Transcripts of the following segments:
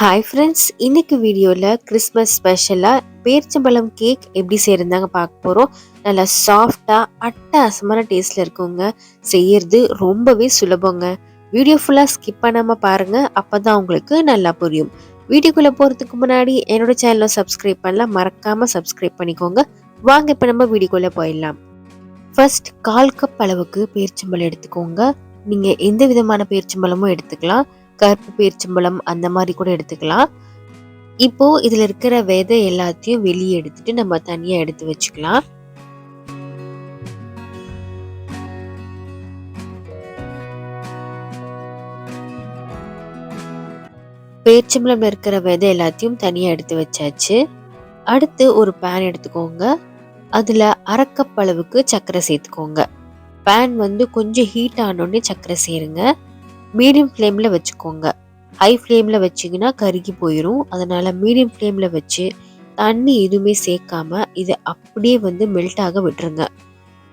Hi friends இன்னைக்கு வீடியோவில் Christmas ஸ்பெஷலாக பேர்ச்சம்பழம் கேக் எப்படி செய்யறதாங்க பார்க்க போகிறோம் நல்லா சாஃப்டாக அட்டகாசமான டேஸ்ட்டில் இருக்குங்க. செய்யறது ரொம்பவே சுலபங்க. வீடியோ ஃபுல்லாக ஸ்கிப் பண்ணாமல் பாருங்கள் அப்போ தான் உங்களுக்கு நல்லா புரியும். வீடியோக்குள்ளே போகிறதுக்கு முன்னாடி என்னோட சேனலை சப்ஸ்கிரைப் பண்ணலாம் மறக்காமல் சப்ஸ்கிரைப் பண்ணிக்கோங்க. வாங்க இப்போ நம்ம வீடியோக்குள்ளே போயிடலாம். ஃபர்ஸ்ட் கால் கப் அளவுக்கு பேர்ச்சம்பழம் எடுத்துக்கோங்க. நீங்கள் எந்த விதமான பேர்ச்சம்பழமும் எடுத்துக்கலாம். கருப்பு பேரிச்சம்பழம் அந்த மாதிரி கூட எடுத்துக்கலாம். இப்போ இதில் இருக்கிற விதை எல்லாத்தையும் வெளியே எடுத்துட்டு நம்ம தனியாக எடுத்து வச்சுக்கலாம். பேரிச்சம்பழம்ல இருக்கிற விதை எல்லாத்தையும் தனியாக எடுத்து வச்சாச்சு. அடுத்து ஒரு பேன் எடுத்துக்கோங்க. அதில் அரைக்கப் அளவுக்கு சர்க்கரை சேர்த்துக்கோங்க. பேன் வந்து கொஞ்சம் ஹீட் ஆனோடனே சர்க்கரை சேருங்க. மீடியம் ஃப்ளேமில் வச்சுக்கோங்க. ஹை ஃப்ளேமில் வச்சிங்கன்னா கருகி போயிடும் அதனால் மீடியம் ஃப்ளேமில் வச்சு தண்ணி எதுவுமே சேர்க்காம இதை அப்படியே வந்து மெல்ட் ஆக விட்டுருங்க.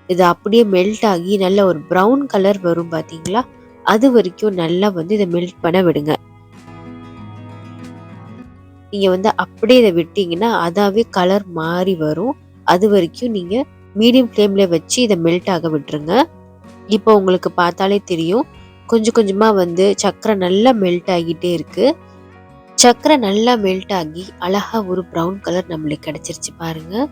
இது அப்படியே மெல்ட் ஆகி நல்ல ஒரு ப்ரௌன் கலர் வரும் பார்த்தீங்களா அது வரைக்கும் நல்லா வந்து இதை மெல்ட் பண்ண விடுங்க. நீங்கள் வந்து அப்படியே இதை விட்டீங்கன்னா அதாவே கலர் மாறி வரும். அது வரைக்கும் நீங்கள் மீடியம் ஃப்ளேமில் வச்சு இதை மெல்ட் ஆக விட்டுருங்க. இப்போ உங்களுக்கு பார்த்தாலே தெரியும். கொஞ்சம் கொஞ்சமாக வந்து சக்கரை நல்லா மெல்ட் ஆகிட்டே இருக்குது சக்கரை நல்லா மெல்ட் ஆகி அழகாக ஒரு ப்ரௌன் கலர் நம்மளுக்கு கிடச்சிருச்சு பாருங்கள்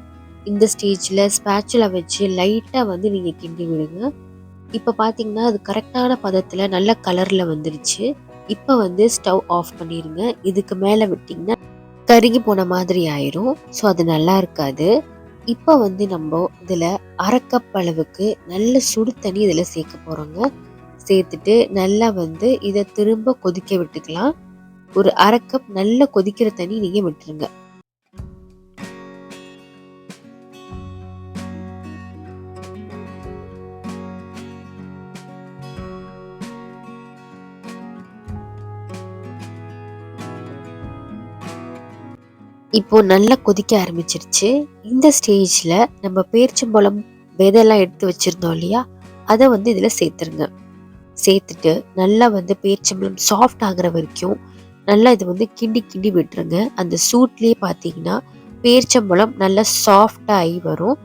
இந்த ஸ்டேஜில் ஸ்பேச்சில் வச்சு லைட்டாக வந்து நீங்கள் கிண்டி விடுங்க. இப்போ பார்த்தீங்கன்னா அது கரெக்டான பதத்தில் நல்ல கலரில் வந்துருச்சு. இப்போ வந்து ஸ்டவ் ஆஃப் பண்ணிடுங்க இதுக்கு மேலே விட்டிங்கன்னா கருகி போன மாதிரி ஆயிரும். ஸோ அது நல்லா இருக்காது. இப்போ வந்து நம்ம இதில் அரை கப் அளவுக்கு நல்ல சுடு தண்ணி இதில் சேர்க்க போகிறோங்க சேர்த்துட்டு நல்லா வந்து இதை திரும்ப கொதிக்க விட்டுக்கலாம். ஒரு அரை கப் கொதிக்கிற தண்ணி நீங்க விட்டுருங்க. இப்போ நல்லா கொதிக்க ஆரம்பிச்சிருச்சு. இந்த ஸ்டேஜ்ல நம்ம பேரிச்சம்பழம் விதையெல்லாம் எடுத்து வச்சிருந்தோம் இல்லையா? அதை வந்து இதுல சேர்த்துருங்க. சேர்த்துட்டு நல்லா வந்து பேரிச்சம்பழம் சாஃப்ட் ஆகுற வரைக்கும் நல்லா இது வந்து கிண்டி கிண்டி விட்டுருங்க. அந்த சூட்லேயே பார்த்தீங்கன்னா பேரிச்சம்பழம் நல்லா சாஃப்டாகி வரும்.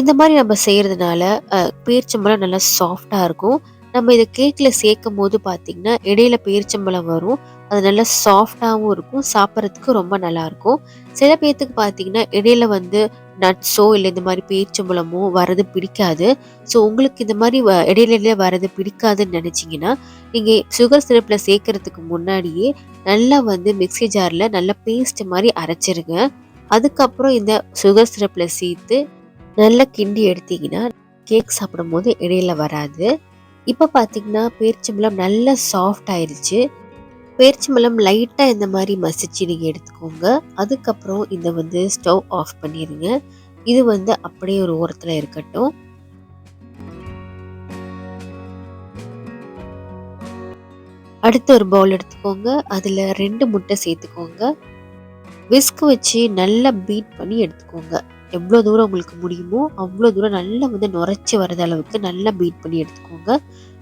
இந்த மாதிரி நம்ம செய்கிறதுனால பேரிச்சம்பழம் நல்லா சாஃப்டாக இருக்கும். நம்ம இதை கேக்கில் சேர்க்கும் போது பார்த்தீங்கன்னா இடையில பேரிச்சம்பழம் வரும். அது நல்லா சாஃப்டாகவும் இருக்கும். சாப்பிட்றதுக்கு ரொம்ப நல்லாயிருக்கும். சில பேர்த்துக்கு பார்த்தீங்கன்னா இடையில வந்து நட்ஸோ இல்லை இந்த மாதிரி பேரிச்சம்பழமோ வரது பிடிக்காது. ஸோ உங்களுக்கு இந்த மாதிரி இடையில இடையில வரது பிடிக்காதுன்னு நினச்சிங்கன்னா நீங்கள் சுகர் சிரப்பில் சேர்க்கறதுக்கு முன்னாடியே நல்லா வந்து மிக்சி ஜாரில் நல்லா பேஸ்ட் மாதிரி அரைச்சிருங்க. அதுக்கப்புறம் இந்த சுகர் சிரப்பில் சேர்த்து நல்லா கிண்டி எடுத்தீங்கன்னா கேக் சாப்பிடும் போது இடையில வராது. இப்போ பார்த்தீங்கன்னா பேரிச்சம்பழம் நல்லா சாஃப்ட் ஆயிடுச்சு பேரிச்சம்பழம் லைட்டாக இந்த மாதிரி மசிச்சு நீங்கள் எடுத்துக்கோங்க. அதுக்கப்புறம் இதை வந்து ஸ்டவ் ஆஃப் பண்ணிடுங்க இது வந்து அப்படியே ஒரு ஓரத்தில் இருக்கட்டும். அடுத்து ஒரு பவுல் எடுத்துக்கோங்க. அதில் ரெண்டு முட்டை சேர்த்துக்கோங்க. விஸ்க் வச்சு நல்லா பீட் பண்ணி எடுத்துக்கோங்க. எவ்வளோ தூரம் உங்களுக்கு முடியுமோ அவ்வளோ தூரம் நல்லா வந்து நுரைச்சி வர்ற அளவுக்கு நல்லா பீட் பண்ணி எடுத்துக்கோங்க.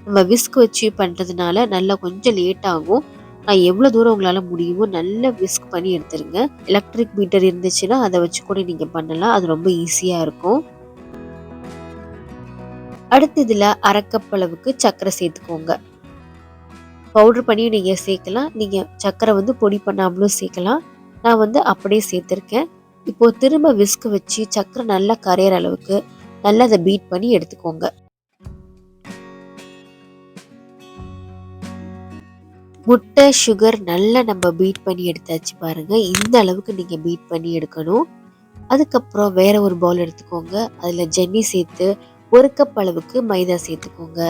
நம்ம விஸ்க் வச்சு பண்ணுறதுனால நல்லா கொஞ்சம் லேட் ஆகும். நான் எவ்வளோ தூரம் உங்களால் முடியுமோ நல்லா விஸ்க் பண்ணி எடுத்துருங்க. எலக்ட்ரிக் மீட்டர் இருந்துச்சுன்னா அதை வச்சு கூட நீங்கள் பண்ணலாம். அது ரொம்ப ஈஸியாக இருக்கும். அடுத்து இதில் அரைக்கப்பளவுக்கு சர்க்கரை சேர்த்துக்கோங்க. பவுடர் பண்ணி நீங்கள் சேர்க்கலாம். நீங்கள் சர்க்கரை வந்து பொடி பண்ணாமலும் சேர்க்கலாம். நான் வந்து அப்படியே சேர்த்துருக்கேன். இப்போ திரும்ப விஸ்க் வச்சு சக்கரை நல்லா கரையிற அளவுக்கு நல்லா அதை பீட் பண்ணி எடுத்துக்கோங்க. முட்டை சுகர் நல்லா நம்ம பீட் பண்ணி எடுத்தாச்சு பாருங்க. இந்த அளவுக்கு நீங்கள் பீட் பண்ணி எடுக்கணும். அதுக்கப்புறம் வேற ஒரு பவுல் எடுத்துக்கோங்க. அதில் ஜென்னி சேர்த்து ஒரு கப் அளவுக்கு மைதா சேர்த்துக்கோங்க.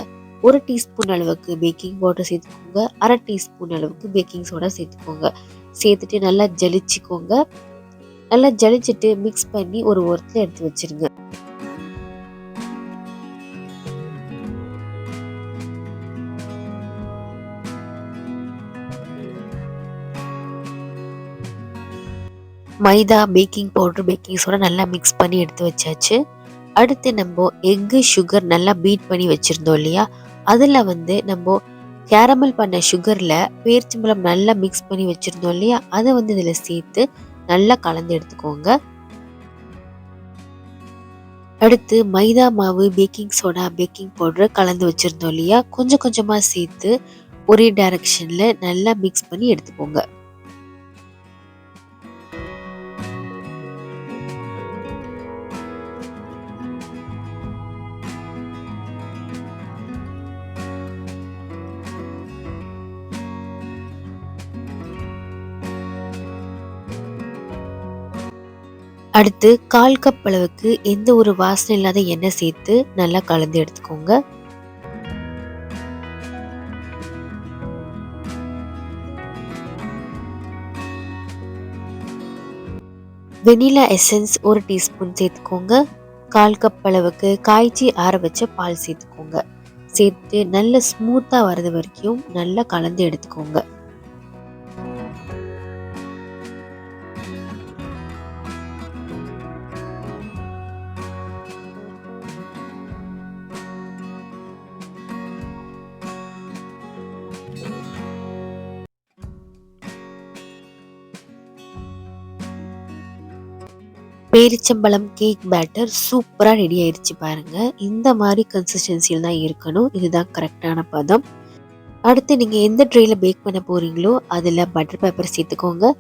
ஒரு டீஸ்பூன் அளவுக்கு பேக்கிங் பவுடர் சேர்த்துக்கோங்க. அரை டீஸ்பூன் அளவுக்கு பேக்கிங் சோடா சேர்த்துக்கோங்க. சேர்த்துட்டு நல்லா ஜலிச்சுக்கோங்க. நல்லா ஜலிச்சுட்டு மிக்ஸ் பண்ணி ஒரு ஓரத்தில் எடுத்து வச்சிருங்க. Maida baking powder baking soda நல்லா மிக்ஸ் பண்ணி எடுத்து வச்சாச்சு. அடுத்து நம்ம எக்கு சுகர் நல்லா பீட் பண்ணி வச்சுருந்தோம் இல்லையா? அதில் வந்து நம்ம கேரமல் பண்ண சுகரில் பேரிச்சம்பழம் நல்லா மிக்ஸ் பண்ணி வச்சுருந்தோம் இல்லையா? அதை வந்து இதில் சேர்த்து நல்லா கலந்து எடுத்துக்கோங்க. அடுத்து மைதா மாவு பேக்கிங் சோடா பேக்கிங் பவுடர் கலந்து வச்சுருந்தோம் இல்லையா? கொஞ்சம் கொஞ்சமாக சேர்த்து ஒரே டைரக்ஷனில் நல்லா மிக்ஸ் பண்ணி எடுத்துக்கோங்க. அடுத்து கால் கப் அளவுக்கு எந்த ஒரு வாசனை இல்லாத எண்ணெய் சேர்த்து நல்லா கலந்து எடுத்துக்கோங்க. வெனிலா எசன்ஸ் ஒரு டீஸ்பூன் சேர்த்துக்கோங்க. கால் கப் அளவுக்கு காய்ச்சி ஆற வச்ச பால் சேர்த்துக்கோங்க. சேர்த்து நல்ல ஸ்மூத்தாக வர்றது வரைக்கும் நல்லா கலந்து எடுத்துக்கோங்க. பேரிச்சம்பழம் கேக் பேட்டர் சூப்பராக ரெடி ஆயிடுச்சு பாருங்க. இந்த மாதிரி கன்சிஸ்டன்சியில் தான் இருக்கணும். இதுதான் கரெக்டான பதம். அடுத்து நீங்கள் எந்த ட்ரேயில் பேக் பண்ண போகிறீங்களோ அதில் பட்டர் பேப்பர் சேர்த்துக்கோங்க.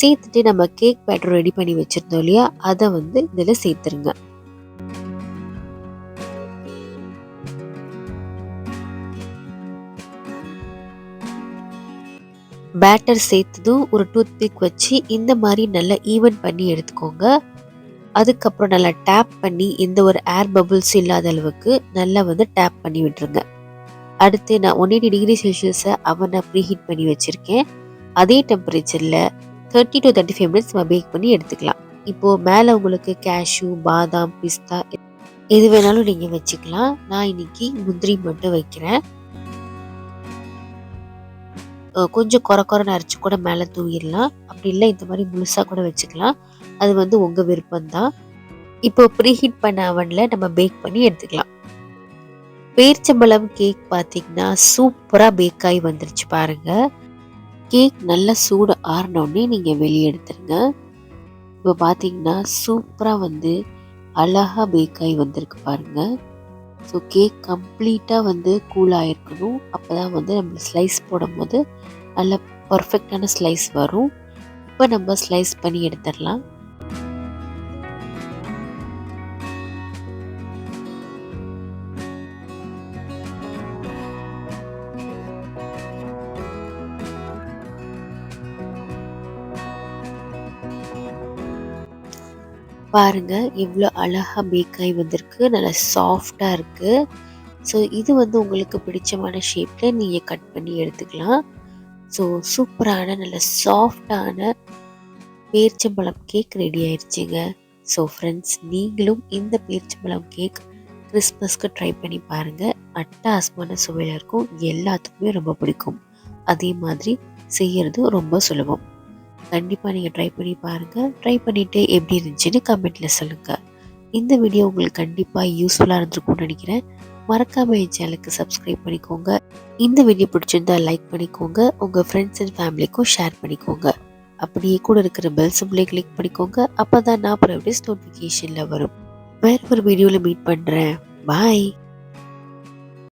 சேர்த்துட்டு நம்ம கேக் பேட்டர் ரெடி பண்ணி வச்சுருந்தோம் இல்லையா அதை வந்து இதில் சேர்த்துருங்க. பேட்டர் சேர்த்ததும் ஒரு டூத் பிக் வச்சு இந்த மாதிரி நல்லா ஈவன் பண்ணி எடுத்துக்கோங்க. அதுக்கப்புறம் நல்லா டேப் பண்ணி எந்த ஒரு ஏர் பபுள்ஸ் இல்லாத அளவுக்கு நல்லா வந்து டேப் பண்ணி விட்டுருங்க. அடுத்து நான் ஒன் எயிட்டி டிகிரி செல்சியஸை அவனை ப்ரீஹீட் பண்ணி வச்சுருக்கேன். அதே டெம்பரேச்சரில் thirty to thirty five minutes நம்ம பேக் பண்ணி எடுத்துக்கலாம். இப்போது மேலே உங்களுக்கு கேஷ்யூ பாதாம் பிஸ்தா எது வேணாலும் நீங்கள் வச்சுக்கலாம். நான் இன்னைக்கு முந்திரி மட்டும் வைக்கிறேன். கொஞ்சம் குறை குறைன்னு அரைச்சி கூட மேலே தூவிடலாம். அப்படி இல்லை இந்த மாதிரி முழுசாக கூட வச்சுக்கலாம். அது வந்து உங்கள் விருப்பம் தான் இப்போ ப்ரீஹீட் பண்ண அவனில் நம்ம பேக் பண்ணி எடுத்துக்கலாம். பேர்ச்சம்பழம் கேக் பார்த்தீங்கன்னா சூப்பராக பேக் ஆகி வந்துருச்சு பாருங்க. கேக் நல்லா சூடு ஆறினோடனே நீங்கள் வெளியே எடுத்துருங்க. இப்போ பார்த்தீங்கன்னா சூப்பராக வந்து அழகாக பேக் ஆகி வந்திருக்கு பாருங்க. ஸோ கேக் கம்ப்ளீட்டாக வந்து கூல் ஆகிருக்கணும் அப்போ தான் வந்து நம்ம ஸ்லைஸ் போடும்போது நல்ல பர்ஃபெக்டான ஸ்லைஸ் வரும். இப்போ நம்ம ஸ்லைஸ் பண்ணி எடுத்துடலாம். பாருங்கள் எவ்வளோ அழகாக பேக் வந்திருக்கு. நல்லா சாஃப்டாக இருக்குது ஸோ இது வந்து உங்களுக்கு பிடிச்சமான ஷேப்பில் நீங்கள் கட் பண்ணி எடுத்துக்கலாம். ஸோ சூப்பரான நல்ல சாஃப்டான பேர்ச்சம்பழம் கேக் ரெடி ஆயிடுச்சுங்க ஸோ ஃப்ரெண்ட்ஸ் நீங்களும் இந்த பேர்ச்சம்பழம் கேக் கிறிஸ்மஸ்க்கு ட்ரை பண்ணி பாருங்கள் அட்டாசமான சுவையில் இருக்கும். எல்லாத்துக்குமே ரொம்ப பிடிக்கும். அதே மாதிரி செய்கிறது ரொம்ப சுலபம். கண்டிப்பாக நீங்கள் ட்ரை பண்ணி பாருங்கள் ட்ரை பண்ணிவிட்டு எப்படி இருந்துச்சுன்னு கமெண்ட்டில் சொல்லுங்கள் இந்த வீடியோ உங்களுக்கு கண்டிப்பாக யூஸ்ஃபுல்லாக இருந்திருக்கும்னு நினைக்கிறேன். மறக்காம என் சேனலுக்கு சப்ஸ்கிரைப் பண்ணிக்கோங்க. இந்த வீடியோ பிடிச்சிருந்தா லைக் பண்ணிக்கோங்க. உங்கள் ஃப்ரெண்ட்ஸ் அண்ட் ஃபேமிலிக்கும் ஷேர் பண்ணிக்கோங்க. அப்படியே கூட இருக்கிற பெல் சிம்பிளை கிளிக் பண்ணிக்கோங்க. அப்போ தான் நான் ப்ரைவேஸ் நோட்டிஃபிகேஷனில் வரும். வேறு ஒரு வீடியோவில் மீட் பண்ணுறேன் பாய்